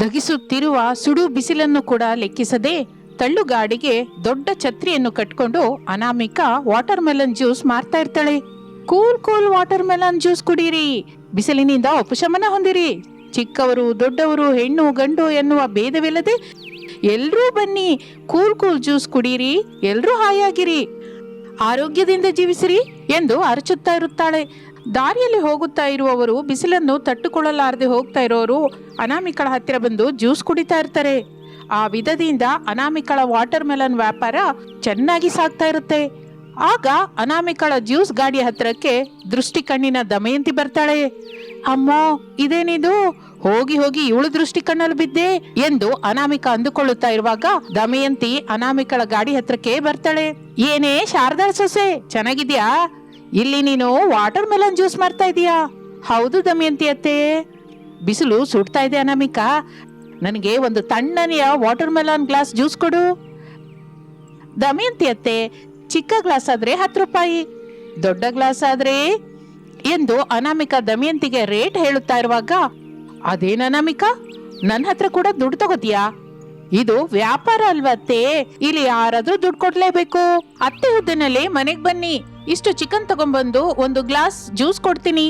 ದಗಿಸುತ್ತಿರುವ ಸುಡು ಬಿಸಿಲನ್ನು ಕೂಡ ಲೆಕ್ಕಿಸದೆ ತಳ್ಳುಗಾಡಿಗೆ ದೊಡ್ಡ ಛತ್ರಿಯನ್ನು ಕಟ್ಕೊಂಡು ಅನಾಮಿಕ ವಾಟರ್ ಮೆಲನ್ ಜ್ಯೂಸ್ ಮಾರ್ತಾ ಇರ್ತಾಳೆ. Cool cool water melon juice ಕುಡೀರಿ. ಬಿಸಿಲಿನಿಂದ ಉಪಶಮನ ಹೊಂದಿರಿ. ಚಿಕ್ಕವರು, ದೊಡ್ಡವರು, ಹೆಣ್ಣು, ಗಂಡು ಎನ್ನುವ ಭೇದವಿಲ್ಲದೆ ಎಲ್ಲರೂ ಬನ್ನಿ. ಕೂಲ್ ಕೂಲ್ ಜ್ಯೂಸ್ ಕುಡೀರಿ. ಎಲ್ಲರೂ ಹಾಯಾಗಿರಿ. ಆರೋಗ್ಯದಿಂದ ಜೀವಿಸಿರಿ ಎಂದು ಅರಚುತ್ತಾ ಇರುತ್ತಾಳೆ. ದಾರಿಯಲ್ಲಿ ಹೋಗುತ್ತಾ ಇರುವವರು ಬಿಸಿಲನ್ನು ತಟ್ಟುಕೊಳ್ಳಲಾರದೆ ಹೋಗ್ತಾ ಇರೋರು ಅನಾಮಿಕಳ ಹತ್ತಿರ ಬಂದು ಜ್ಯೂಸ್ ಕುಡಿತಾ ಇರ್ತಾರೆ. ಆ ವಿಧದಿಂದ ಅನಾಮಿಕಳ ವಾಟರ್ ಮೆಲನ್ ವ್ಯಾಪಾರ ಚೆನ್ನಾಗಿ ಸಾಗ್ತಾ ಇರುತ್ತೆ. ಆಗ ಅನಾಮಿಕಳ ಜ್ಯೂಸ್ ಗಾಡಿಯ ಹತ್ತಿರಕ್ಕೆ ದೃಷ್ಟಿ ಕಣ್ಣಿನ ದಮಯಂತಿ ಬರ್ತಾಳೆ. ಅಮ್ಮೋ, ಇದೇನಿದು? ಹೋಗಿ ಹೋಗಿ ಇವಳು ದೃಷ್ಟಿ ಕಣ್ಣಲ್ಲಿ ಬಿದ್ದೆ ಎಂದು ಅನಾಮಿಕ ಅಂದುಕೊಳ್ಳುತ್ತಾ ಇರುವಾಗ ದಮಯಂತಿ ಅನಾಮಿಕಳ ಗಾಡಿ ಹತ್ರಕ್ಕೆ ಬರ್ತಾಳೆ. ಏನೇ ಶಾರದಾ ಸೊಸೆ, ಚೆನ್ನಾಗಿದ್ಯಾ? ಇಲ್ಲಿ ನೀನು ವಾಟರ್ ಮೆಲನ್ ಜ್ಯೂಸ್ ಮಾಡ್ತಾ ಇದೀಯಾ? ಹೌದು ದಮಯಂತಿ ಅತ್ತೆ. ಬಿಸಿಲು ಸುಡ್ತಾ ಇದೆ ಅನಾಮಿಕಾ. ನನಗೆ ಒಂದು ತಣ್ಣನೆಯ ವಾಟರ್ ಮೆಲನ್ ಗ್ಲಾಸ್ ಜ್ಯೂಸ್ ಕೊಡು. ದಮಯಂತಿ ಅತ್ತೆ, ಚಿಕ್ಕ ಗ್ಲಾಸ್ ಆದ್ರೆ ಹತ್ತು ರೂಪಾಯಿ. ದೊಡ್ಡ ಗ್ಲಾಸ್ ಆದ್ರೆ ಎಂದು ಅನಾಮಿಕಾ ದಮಯಂತಿಗೆ ರೇಟ್ ಹೇಳುತ್ತಾ ಇರುವಾಗ, ಅದೇನ ಅನಾಮಿಕ? ನನ್ನ ಹತ್ರ ಕೂಡ ದುಡ್ಡು ತಗೋತೀಯಾ? ಇದು ವ್ಯಾಪಾರ ಅಲ್ವತ್ತೆ? ಇಲ್ಲಿ ಯಾರಾದ್ರೂ ದುಡ್ಡು ಕೊಡ್ಲೇಬೇಕು. ಅತ್ತೆ ಹುದ್ದೆನಲ್ಲಿ ಮನೆಗ್ ಬನ್ನಿ. ಇಷ್ಟು ಚಿಕನ್ ತಗೊಂಡ್ಬಂದು ಒಂದು ಗ್ಲಾಸ್ ಜ್ಯೂಸ್ ಕೊಡ್ತೀನಿ.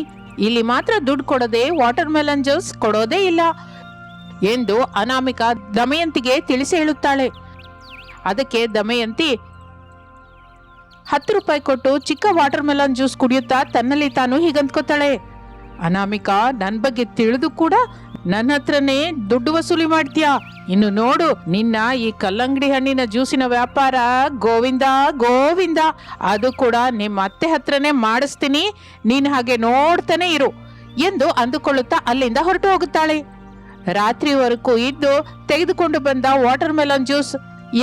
ಇಲ್ಲಿ ಮಾತ್ರ ದುಡ್ಡು ಕೊಡದೆ ವಾಟರ್ ಮೆಲನ್ ಜ್ಯೂಸ್ ಕೊಡೋದೇ ಇಲ್ಲ ಎಂದು ಅನಾಮಿಕ ದಮಯಂತಿಗೆ ತಿಳಿಸಿ ಹೇಳುತ್ತಾಳೆ. ಅದಕ್ಕೆ ದಮಯಂತಿ, ಹತ್ತು ರೂಪಾಯಿ ಕೊಟ್ಟು ಚಿಕ್ಕ ವಾಟರ್ ಮೆಲನ್ ಜ್ಯೂಸ್ ಕುಡಿಯುತ್ತಾ ತನ್ನಲ್ಲಿ ತಾನು ಹೀಗಂದ್ಕೋತಾಳೆ. ಅನಾಮಿಕಾ ನನ್ ಬಗ್ಗೆ ತಿಳಿದು ಕೂಡ ನನ್ನ ಹತ್ರನೇ ದುಡ್ಡು ವಸೂಲಿ ಮಾಡ್ತೀಯಾ? ಇನ್ನು ನೋಡು, ನಿನ್ನ ಈ ಕಲ್ಲಂಗಡಿ ಹಣ್ಣಿನ ಜ್ಯೂಸಿನ ವ್ಯಾಪಾರ ಗೋವಿಂದ ಗೋವಿಂದ. ಅದು ಕೂಡ ನಿಮ್ಮ ಅತ್ತೆ ಹತ್ರನೇ ಮಾಡಿಸ್ತೀನಿ. ನೀನ್ ಹಾಗೆ ನೋಡ್ತಾನೆ ಇರು ಎಂದು ಅಂದುಕೊಳ್ಳುತ್ತಾ ಅಲ್ಲಿಂದ ಹೊರಟು ಹೋಗುತ್ತಾಳೆ. ರಾತ್ರಿವರೆಗೂ ಇದ್ದು ತೆಗೆದುಕೊಂಡು ಬಂದ ವಾಟರ್ ಮೆಲನ್ ಜ್ಯೂಸ್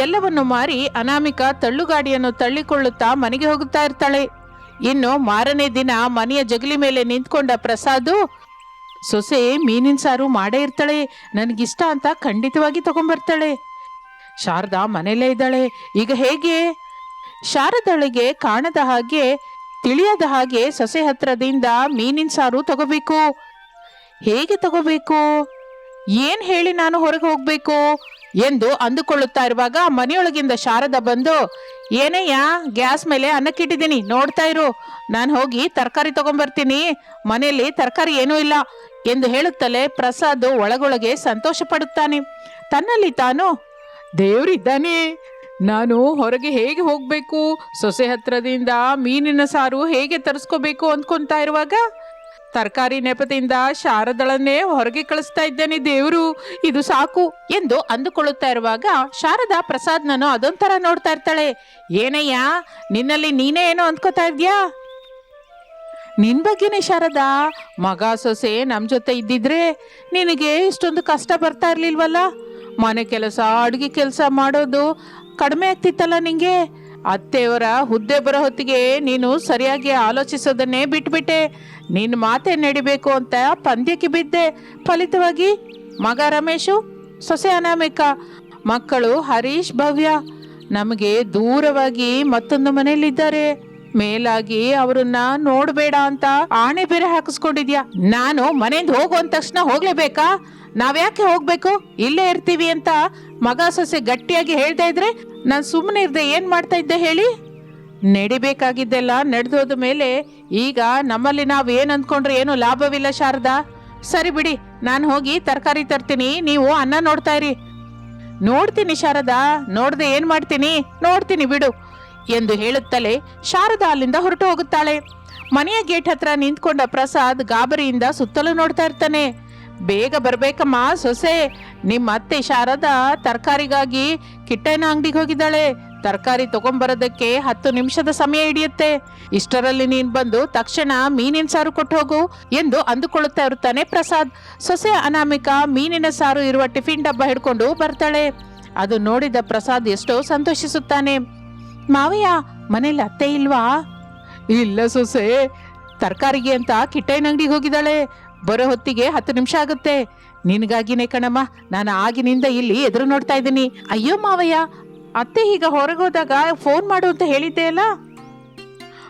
ಎಲ್ಲವನ್ನು ಮಾರಿ ಅನಾಮಿಕ ತಳ್ಳುಗಾಡಿಯನ್ನು ತಳ್ಳಿಕೊಳ್ಳುತ್ತಾ ಮನೆಗೆ ಹೋಗುತ್ತಾ ಇರ್ತಾಳೆ. ಇನ್ನು ಮಾರನೇ ದಿನ ಮನೆಯ ಜಗಲಿ ಮೇಲೆ ನಿಂತ್ಕೊಂಡ ಪ್ರಸಾದು ಸೊಸೆ ಮೀನಿನ ಸಾರು ಮಾಡೇ ಇರ್ತಾಳೆ. ನನಗಿಷ್ಟ ಅಂತ ಖಂಡಿತವಾಗಿ ತಗೊಂಬರ್ತಾಳೆ. ಶಾರದಾ ಮನೆಯಲ್ಲೇ ಇದ್ದಾಳೆ. ಈಗ ಹೇಗೆ? ಶಾರದಳಿಗೆ ಕಾಣದ ಹಾಗೆ, ತಿಳಿಯದ ಹಾಗೆ ಸೊಸೆ ಹತ್ರದಿಂದ ಮೀನಿನ ಸಾರು ತಗೋಬೇಕು. ಹೇಗೆ ತಗೋಬೇಕು? ಏನ್ ಹೇಳಿ ನಾನು ಹೊರಗೆ ಹೋಗ್ಬೇಕು? ಎಂದು ಅಂದುಕೊಳ್ಳುತ್ತಾ ಇರುವಾಗ ಮನೆಯೊಳಗಿಂದ ಶಾರದ ಬಂದು ಏನಯ್ಯ, ಗ್ಯಾಸ್ ಮೇಲೆ ಅನ್ನಕ್ಕಿಟ್ಟಿದ್ದೀನಿ. ನೋಡ್ತಾ ಇರು. ನಾನು ಹೋಗಿ ತರಕಾರಿ ತಗೊಂಬರ್ತೀನಿ. ಮನೆಯಲ್ಲಿ ತರಕಾರಿ ಏನೂ ಇಲ್ಲ ಎಂದು ಹೇಳುತ್ತಲೇ ಪ್ರಸಾದ್ ಒಳಗೊಳಗೆ ಸಂತೋಷ ಪಡುತ್ತಾನೆ. ತನ್ನಲ್ಲಿ ತಾನು, ದೇವ್ರಿದ್ದಾನೆ. ನಾನು ಹೊರಗೆ ಹೇಗೆ ಹೋಗಬೇಕು? ಸೊಸೆ ಹತ್ರದಿಂದ ಮೀನಿನ ಸಾರು ಹೇಗೆ ತರಿಸ್ಕೋಬೇಕು? ಅಂದ್ಕೊತಾ ಇರುವಾಗ ತರಕಾರಿ ನೆಪದಿಂದ ಶಾರದಳನ್ನೇ ಹೊರಗೆ ಕಳಿಸ್ತಾ ಇದ್ದೇನೆ ದೇವರು. ಇದು ಸಾಕು ಎಂದು ಅಂದುಕೊಳ್ಳುತ್ತಾ ಇರುವಾಗ ಶಾರದಾ ಪ್ರಸಾದ್ನನ್ನು ಅದೊಂಥರ ನೋಡ್ತಾ ಇರ್ತಾಳೆ. ಏನಯ್ಯ, ನಿನ್ನಲ್ಲಿ ನೀನೇ ಏನೋ ಅಂದ್ಕೋತಾ ಇದ್ಯಾ? ನಿನ್ ಬಗ್ಗೆನೇ ಶಾರದಾ, ಮಗ ಸೊಸೆ ನಮ್ ಜೊತೆ ಇದ್ದಿದ್ರೆ ನಿನಗೆ ಇಷ್ಟೊಂದು ಕಷ್ಟ ಬರ್ತಾ ಇರ್ಲಿಲ್ವಲ್ಲ? ಮನೆ ಕೆಲಸ, ಅಡುಗೆ ಕೆಲಸ ಮಾಡೋದು ಕಡಿಮೆ ಆಗ್ತಿತ್ತಲ್ಲ ನಿಂಗೆ? ಅತ್ತೆಯವರ ಹುದ್ದೆ ಬರೋ ಹೊತ್ತಿಗೆ ನೀನು ಸರಿಯಾಗಿ ಆಲೋಚಿಸೋದನ್ನೇ ಬಿಟ್ಬಿಟ್ಟೆ. ನಿನ್ನ ಮಾತೆ ನಡಿಬೇಕು ಅಂತ ಪಂದ್ಯಕ್ಕೆ ಬಿದ್ದೆ. ಫಲಿತವಾಗಿ ಮಗ ರಮೇಶು, ಸೊಸೆ ಅನಾಮಿಕ, ಮಕ್ಕಳು ಹರೀಶ್, ಭವ್ಯ. ನಮಗೆ ದೂರವಾಗಿ ಮತ್ತೊಂದು ಮನೆಯಲ್ಲಿದ್ದಾರೆ. ಮೇಲಾಗಿ ಅವರನ್ನ ನೋಡಬೇಡ ಅಂತ ಆಣೆ ಬೇರೆ ಹಾಕಿಸ್ಕೊಂಡಿದ್ಯಾ? ನಾನು ಮನೆಯಿಂದ ಹೋಗುವಂತ ತಕ್ಷಣ ಹೋಗ್ಲೇಬೇಕಾ? ನಾವ್ಯಾಕೆ ಹೋಗ್ಬೇಕು? ಇಲ್ಲೇ ಇರ್ತೀವಿ ಅಂತ ಮಗ, ಸೊಸೆ ಗಟ್ಟಿಯಾಗಿ ಹೇಳ್ತಾ ಇದ್ರೆ ನಾನು ಸುಮ್ಮನೆ ಇರ್ದೆ ಏನ್ ಮಾಡ್ತಾ ಇದ್ದೆ ಹೇಳಿ? ನಡಿಬೇಕಾಗಿದ್ದೆಲ್ಲ ನಡೆದೋದ ಮೇಲೆ ಈಗ ನಮ್ಮಲ್ಲಿ ನಾವು ಏನ್ ಅಂದ್ಕೊಂಡ್ರೆ ಏನು ಲಾಭವಿಲ್ಲ ಶಾರದಾ. ಸರಿ ಬಿಡಿ, ನಾನು ಹೋಗಿ ತರಕಾರಿ ತರ್ತೀನಿ, ನೀವು ಅನ್ನ ನೋಡ್ತಾ ಇರಿ. ನೋಡ್ತೀನಿ ಶಾರದಾ, ನೋಡ್ದೆ ಏನ್ ಮಾಡ್ತೀನಿ? ನೋಡ್ತೀನಿ ಬಿಡು ಎಂದು ಹೇಳುತ್ತಲೇ ಶಾರದಾ ಅಲ್ಲಿಂದ ಹೊರಟು ಹೋಗುತ್ತಾಳೆ. ಮನೆಯ ಗೇಟ್ ಹತ್ರ ನಿಂತ್ಕೊಂಡ ಪ್ರಸಾದ್ ಗಾಬರಿಯಿಂದ ಸುತ್ತಲೂ ನೋಡ್ತಾ ಇರ್ತಾನೆ. ಬೇಗ ಬರ್ಬೇಕಮ್ಮ ಸೊಸೆ ನಿಮ್ಮ ಅತ್ತೆ ಶಾರದಾ ತರಕಾರಿಗಾಗಿ ಕಿಟ್ಟನ ಅಂಗಡಿಗೆ ಹೋಗಿದ್ದಾಳೆ. ತರಕಾರಿ ತಗೊಂಬರೋದಕ್ಕೆ ಹತ್ತು ನಿಮಿಷದ ಸಮಯ ಹಿಡಿಯುತ್ತೆ. ಇಷ್ಟರಲ್ಲಿ ನೀನ್ ಬಂದು ತಕ್ಷಣ ಮೀನಿನ ಸಾರು ಕೊಟ್ಟು ಹೋಗು ಎಂದು ಅಂದುಕೊಳ್ಳುತ್ತಾ ಇರುತ್ತಾನೆ ಪ್ರಸಾದ್. ಸೊಸೆ ಅನಾಮಿಕ ಮೀನಿನ ಸಾರು ಇರುವ ಟಿಫಿನ್ ಡಬ್ಬ ಹಿಡ್ಕೊಂಡು ಬರ್ತಾಳೆ. ಅದು ನೋಡಿದ ಪ್ರಸಾದ್ ಎಷ್ಟೋ ಸಂತೋಷಿಸುತ್ತಾನೆ. ಮಾವಯ್ಯ, ಮನೇಲಿ ಅತ್ತೆ ಇಲ್ವಾ? ಇಲ್ಲ ಸೊಸೆ. ತರಕಾರಿಗೆ ಅಂತ ಕಿಟ್ಟೈನ ಅಂಗಡಿಗೆ ಹೋಗಿದ್ದಾಳೆ. ಬರೋ ಹೊತ್ತಿಗೆ ಹತ್ತು ನಿಮಿಷ ಆಗುತ್ತೆ. ನಿನಗಾಗಿನೇ ಕಣಮ್ಮ, ನಾನು ಆಗಿನಿಂದ ಇಲ್ಲಿ ಎದುರು ನೋಡ್ತಾ ಇದ್ದೀನಿ. ಅಯ್ಯೋ ಮಾವಯ್ಯ ಅತ್ತೆ ಈಗ ಹೊರಗೋದಾಗ ಫೋನ್ ಮಾಡು ಅಂತ ಹೇಳಿದ್ದೆ ಅಲ್ಲ?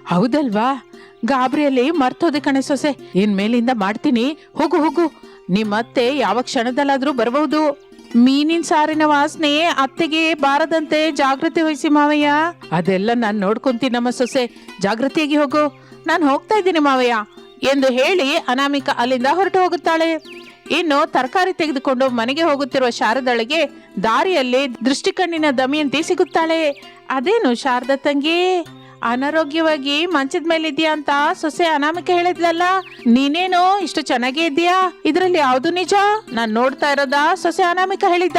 ಹೌದಲ್ವಾ? ಗಾಬರಿಯಲ್ಲಿ ಮರ್ತೋದೆ ಕಣೆ ಸೊಸೆ. ಇನ್ ಮೇಲಿಂದ ಮಾಡ್ತೀನಿ. ಹೋಗು ಹೋಗು. ನಿಮ್ಮತ್ತೆ ಯಾವ ಕ್ಷಣದಲ್ಲಾದ್ರೂ ಬರಬಹುದು ಮೀನಿನ ಸಾರಿನ ವಾಸನೆ ಅತ್ತೆಗೆ ಬಾರದಂತೆ ಜಾಗೃತಿ ವಹಿಸಿ ಮಾವಯ್ಯ. ಅದೆಲ್ಲ ನಾನು ನೋಡ್ಕೊಂತೀನಿ ನಮ್ಮ ಸೊಸೆ. ಜಾಗೃತಿಯಾಗಿ ಹೋಗು. ನಾನು ಹೋಗ್ತಾ ಇದ್ದೀನಿ ಮಾವಯ್ಯ. ಎಂದು ಹೇಳಿ ಅನಾಮಿಕ ಅಲ್ಲಿಂದ ಹೊರಟು ಹೋಗುತ್ತಾಳೆ. ಇನ್ನು ತರಕಾರಿ ತೆಗೆದುಕೊಂಡು ಮನೆಗೆ ಹೋಗುತ್ತಿರುವ ಶಾರದಳಿಗೆ ದಾರಿಯಲ್ಲಿ ದೃಷ್ಟಿಕಣ್ಣಿನ ದಮಿಯಂತಿ ಸಿಗುತ್ತಾಳೆ. ಅದೇನು ಶಾರದ ತಂಗಿ? ಅನಾರೋಗ್ಯವಾಗಿ ಮಂಚದ ಮೇಲೆ ಇದೆಯಾ ಅಂತ ಸೊಸೆ ಅನಾಮಿಕ ಹೇಳಿದ್ಲಲ್ಲ? ನೀನೇನು ಇಷ್ಟು ಚೆನ್ನಾಗೇ ಇದೆಯಾ ಇದರಲ್ಲಿ ಯಾವುದು ನಿಜ? ನಾನ್ ನೋಡ್ತಾ ಇರೋದ ಸೊಸೆ ಅನಾಮಿಕ ಹೇಳಿದ್ದ?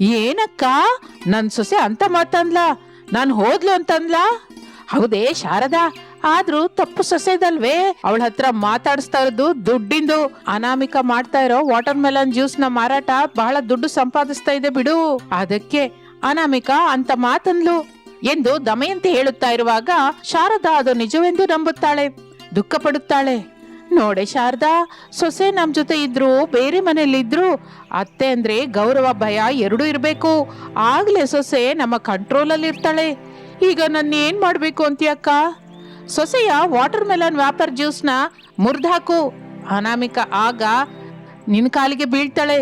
ಏನಕ್ಕ? ನನ್ ಸೊಸೆ ಅಂತ ಮಾತಂದ್ಲ. ನಾನು ಹೋದ್ಲು ಅಂತಂದ್ಲ? ಹೌದೇ ಶಾರದಾ ಆದ್ರೂ ತಪ್ಪು ಸೊಸೆದಲ್ವೇ? ಅವಳ ಹತ್ರ ಮಾತಾಡಿಸ್ತಾ ಇರೋದು ದುಡ್ಡಿಂದು. ಅನಾಮಿಕ ಮಾಡ್ತಾ ಇರೋ ವಾಟರ್ ಮೆಲನ್ ಜ್ಯೂಸ್ನ ಮಾರಾಟ ಬಹಳ ದುಡ್ಡು ಸಂಪಾದಿಸ್ತಾ ಇದೆ ಬಿಡು. ಅದಕ್ಕೆ ಅನಾಮಿಕ ಅಂತ ಮಾತಂದ್ಲು ಎಂದು ದಮಯಂತಿ ಹೇಳುತ್ತಾ ಇರುವಾಗ ಶಾರದಾ ಅದು ನಿಜವೆಂದು ನಂಬುತ್ತಾಳೆ. ದುಃಖ ಪಡುತ್ತಾಳೆ ನೋಡೆ ಶಾರದಾ, ಸೊಸೆ ನಮ್ ಜೊತೆ ಇದ್ರು, ಬೇರೆ ಮನೆಯಲ್ಲಿ ಇದ್ರು ಅತ್ತೆ ಅಂದ್ರೆ ಗೌರವ, ಭಯ ಎರಡೂ ಇರಬೇಕು. ಆಗ್ಲೇ ಸೊಸೆ ನಮ್ಮ ಕಂಟ್ರೋಲಲ್ಲಿ ಇರ್ತಾಳೆ ಈಗ ನನ್ನ ಏನ್ ಮಾಡ್ಬೇಕು ಅಂತೀಯಕ್ಕ? ಸೊಸೆಯ ವಾಟರ್ ಮೆಲನ್ ವ್ಯಾಪರ್ ಜ್ಯೂಸ್ನ ಮುರಿದಾಕು ಅನಾಮಿಕ ಆಗ ನಿನ್ ಕಾಲಿಗೆ ಬೀಳ್ತಾಳೆ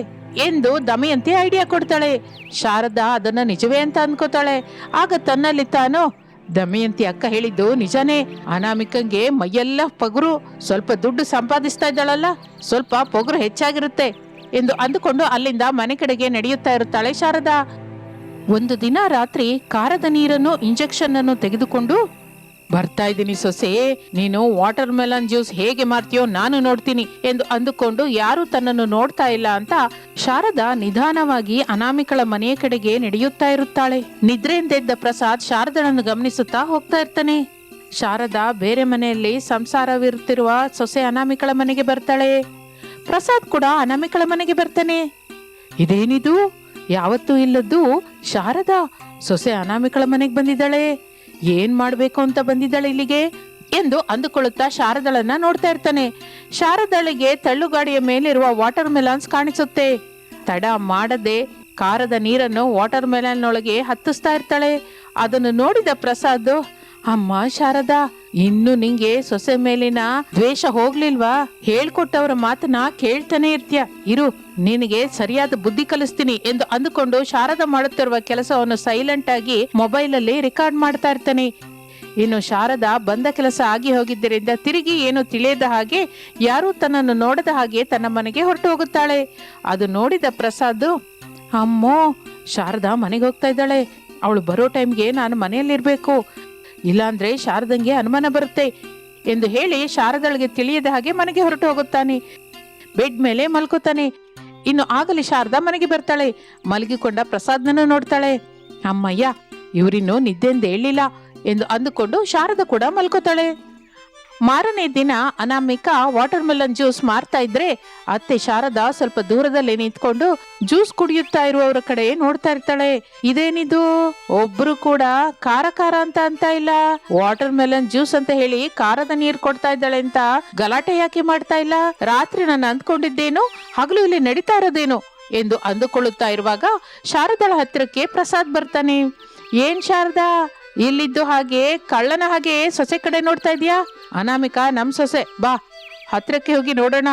ಎಂದು ದಮಯಂತಿ ಐಡಿಯಾ ಕೊಡ್ತಾಳೆ. ಶಾರದಾ ಅದನ್ನ ನಿಜವೇ ಅಂತ ಅನ್ಕೋತಾಳೆ. ಆಗ ತನ್ನಲ್ಲಿ ತಾನು ದಮಯಂತಿ ಅಕ್ಕ ಹೇಳಿದ್ದು ನಿಜನೇ. ಅನಾಮಿಕಂಗೆ ಮೈಯೆಲ್ಲ ಪಗುರು, ಸ್ವಲ್ಪ ದುಡ್ಡು ಸಂಪಾದಿಸ್ತಾ ಇದ್ದಾಳಲ್ಲ, ಸ್ವಲ್ಪ ಪೊಗುರು ಹೆಚ್ಚಾಗಿರುತ್ತೆ ಎಂದು ಅಂದುಕೊಂಡು ಅಲ್ಲಿಂದ ಮನೆ ಕಡೆಗೆ ನಡೆಯುತ್ತಾ ಇರುತ್ತಾಳೆ ಶಾರದಾ. ಒಂದು ದಿನ ರಾತ್ರಿ ಕಾರದ ನೀರನ್ನು, ಇಂಜೆಕ್ಷನ್ ಅನ್ನು ತೆಗೆದುಕೊಂಡು ಬರ್ತಾ ಇದ್ದೀನಿ ಸೊಸೆ. ನೀನು ವಾಟರ್ ಮೆಲನ್ ಜ್ಯೂಸ್ ಹೇಗೆ ಮಾಡ್ತೀಯೋ ನಾನು ನೋಡ್ತೀನಿ ಎಂದು ಅಂದುಕೊಂಡು ಯಾರು ತನ್ನನ್ನು ನೋಡ್ತಾ ಇಲ್ಲ ಅಂತ ಶಾರದಾ ನಿಧಾನವಾಗಿ ಅನಾಮಿಕಳ ಮನೆಯ ಕಡೆಗೆ ನಡೆಯುತ್ತಾ ಇರುತ್ತಾಳೆ. ನಿದ್ರೆಯಿಂದೆದ್ದ ಪ್ರಸಾದ್ ಶಾರದನನ್ನು ಗಮನಿಸುತ್ತಾ ಹೋಗ್ತಾ ಇರ್ತಾನೆ. ಶಾರದಾ ಬೇರೆ ಮನೆಯಲ್ಲಿ ಸಂಸಾರವಿರುತ್ತಿರುವ ಸೊಸೆ ಅನಾಮಿಕಳ ಮನೆಗೆ ಬರ್ತಾಳೆ. ಪ್ರಸಾದ್ ಕೂಡ ಅನಾಮಿಕಳ ಮನೆಗೆ ಬರ್ತಾನೆ. ಇದೇನಿದು? ಯಾವತ್ತೂ ಇಲ್ಲದ್ದು ಶಾರದಾ ಸೊಸೆ ಅನಾಮಿಕಳ ಮನೆಗೆ ಬಂದಿದ್ದಾಳೆ. ಏನ್ ಮಾಡ್ಬೇಕು ಅಂತ ಬಂದಿದ್ದಾಳೆ ಇಲ್ಲಿಗೆ? ಎಂದು ಅಂದುಕೊಳ್ಳುತ್ತಾ ಶಾರದಳನ್ನ ನೋಡ್ತಾ ಇರ್ತಾನೆ. ಶಾರದಳಿಗೆ ತಳ್ಳುಗಾಡಿಯ ಮೇಲಿರುವ ವಾಟರ್ ಮೆಲಾನ್ಸ್ ಕಾಣಿಸುತ್ತೆ. ತಡ ಮಾಡದೆ ಕಾರದ ನೀರನ್ನು ವಾಟರ್ ಮೆಲನ್ನೊಳಗೆ ಹತ್ತಿಸ್ತಾ ಇರ್ತಾಳೆ. ಅದನ್ನು ನೋಡಿದ ಪ್ರಸಾದ್, ಅಮ್ಮ ಶಾರದಾ ಇನ್ನು ನಿಂಗೆ ಸೊಸೆ ಮೇಲಿನ ದ್ವೇಷ ಹೋಗ್ಲಿಲ್ವಾ? ಹೇಳ್ಕೊಟ್ಟವರ ಮಾತನ್ನ ಕೇಳ್ತಾನೆ ಇರ್ತೀಯ. ಇರು, ನಿನಗೆ ಸರಿಯಾದ ಬುದ್ಧಿ ಕಲಿಸ್ತೀನಿ ಎಂದು ಅಂದುಕೊಂಡು ಶಾರದ ಮಾಡುತ್ತಿರುವ ಕೆಲಸವನ್ನು ಸೈಲೆಂಟ್ ಆಗಿ ಮೊಬೈಲ್ ಅಲ್ಲಿ ರೆಕಾರ್ಡ್ ಮಾಡ್ತಾ ಇರ್ತಾನೆ. ಇನ್ನು ಶಾರದಾ ಬಂದ ಕೆಲಸ ಆಗಿ ಹೋಗಿದ್ದರಿಂದ ತಿರುಗಿ ಏನು ತಿಳಿಯದ ಹಾಗೆ ಯಾರೂ ತನ್ನನ್ನು ನೋಡದ ಹಾಗೆ ತನ್ನ ಮನೆಗೆ ಹೊರಟು ಹೋಗುತ್ತಾಳೆ. ಅದು ನೋಡಿದ ಪ್ರಸಾದ್, ಅಮ್ಮೋ, ಶಾರದಾ ಮನೆಗೆ ಹೋಗ್ತಾ ಇದ್ದಾಳೆ. ಅವಳು ಬರೋ ಟೈಮ್ಗೆ ನಾನು ಮನೆಯಲ್ಲಿರ್ಬೇಕು. ಇಲ್ಲಾಂದ್ರೆ ಶಾರದಂಗೆ ಅನುಮಾನ ಬರುತ್ತೆ ಎಂದು ಹೇಳಿ ಶಾರದಳಿಗೆ ತಿಳಿಯದ ಹಾಗೆ ಮನೆಗೆ ಹೊರಟು ಹೋಗುತ್ತಾನೆ. ಬೆಡ್ ಮೇಲೆ ಮಲ್ಕೋತಾನೆ. ಇನ್ನು ಆಗಲಿ ಶಾರದಾ ಮನೆಗೆ ಬರ್ತಾಳೆ. ಮಲಗಿಕೊಂಡ ಪ್ರಸಾದ್ನನ್ನು ನೋಡ್ತಾಳೆ. ಅಮ್ಮಯ್ಯ, ಇವರಿನ್ನು ನಿದ್ದೆಂದು ಹೇಳಿಲ್ಲ ಎಂದು ಅಂದುಕೊಂಡು ಶಾರದ ಕೂಡ ಮಲ್ಕೋತಾಳೆ. ಮಾರನೇ ದಿನ ಅನಾಮಿಕ ವಾಟರ್ ಮೆಲನ್ ಜ್ಯೂಸ್ ಮಾರ್ತಾ ಇದ್ರೆ ಅತ್ತೆ ಶಾರದಾ ಸ್ವಲ್ಪ ದೂರದಲ್ಲಿ ನಿಂತ್ಕೊಂಡು ಜ್ಯೂಸ್ ಕುಡಿಯುತ್ತಾ ಇರುವವರ ಕಡೆ ನೋಡ್ತಾ ಇರ್ತಾಳೆ. ಇದೇನಿದು? ಒಬ್ರು ಕೂಡ ಖಾರ ಖಾರ ಅಂತ ಅಂತ ಇಲ್ಲ. ವಾಟರ್ ಮೆಲನ್ ಜ್ಯೂಸ್ ಅಂತ ಹೇಳಿ ಖಾರದ ನೀರ್ ಕೊಡ್ತಾ ಇದ್ದಾಳೆ ಅಂತ ಗಲಾಟೆ ಯಾಕೆ ಮಾಡ್ತಾ ಇಲ್ಲ? ರಾತ್ರಿ ನಾನು ಅಂದ್ಕೊಂಡಿದ್ದೇನು, ಹಗಲು ಇಲ್ಲಿ ನಡೀತಾ ಇರೋದೇನು ಎಂದು ಅಂದುಕೊಳ್ಳುತ್ತಾ ಇರುವಾಗ ಶಾರದಳ ಹತ್ತಿರಕ್ಕೆ ಪ್ರಸಾದ್ ಬರ್ತಾನೆ. ಏನ್ ಶಾರದಾ? ಇಲ್ಲಿದ್ದು ಹಾಗೆ, ಕಳ್ಳನ ಹಾಗೆ ಸೊಸೆ ಕಡೆ ನೋಡ್ತಾ ಇದೀಯಾ ಅನಾಮಿಕಾ, ನಮ್ ಸೊಸೆ, ಬಾ ಹತ್ರಕ್ಕೆ ಹೋಗಿ ನೋಡೋಣ.